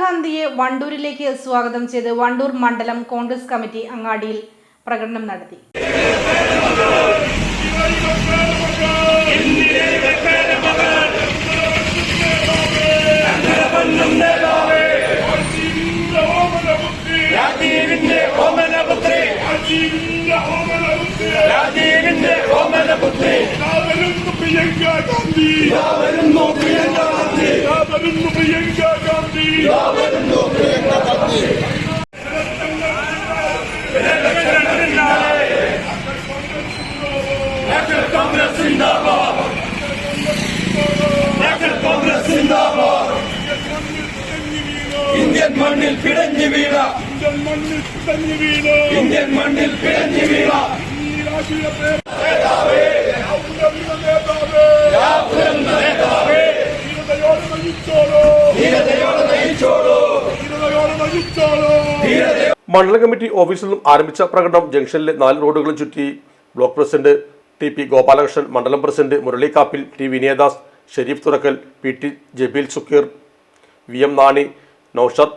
ഇന്ദിരാഗാന്ധിയെ വണ്ടൂരിലേക്ക് സ്വാഗതം ചെയ്ത് വണ്ടൂർ മണ്ഡലം കോൺഗ്രസ് കമ്മിറ്റി അങ്ങാടിയിൽ പ്രകടനം നടത്തി. രാജീവിന്റെ ഗാന്ധി വരുന്നു പ്രിയങ്ക ഗാന്ധി വരുന്നു പ്രിയങ്ക ഗാന്ധി നാഷണൽ കോൺഗ്രസ് സിന്ദാബാദ് നാഷണൽ കോൺഗ്രസ് സിന്ദാബാദ് ഇന്ത്യൻ മണ്ണിൽ പിടഞ്ഞു വീണ ഇന്ത്യൻ മണ്ണിൽ പിടഞ്ഞു വീണ് ഇന്ത്യൻ മണ്ണിൽ പിടഞ്ഞു വീണ മണ്ഡലം കമ്മിറ്റി ഓഫീസിൽ നിന്നും ആരംഭിച്ച പ്രകടനം ജംഗ്ഷനിലെ നാല് റോഡുകളും ചുറ്റി block president T P Gopalakrishnan മണ്ഡലം president Murali Kappil T Vinayadas Shareef Thurakkal P T Jabeel Sukkeer V M Nani Naushad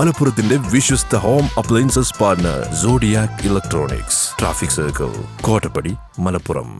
മലപ്പുറത്തിന്റെ വിശ്വസ്ത home appliances partner Zodiac electronics traffic circle Kottappadi Malappuram.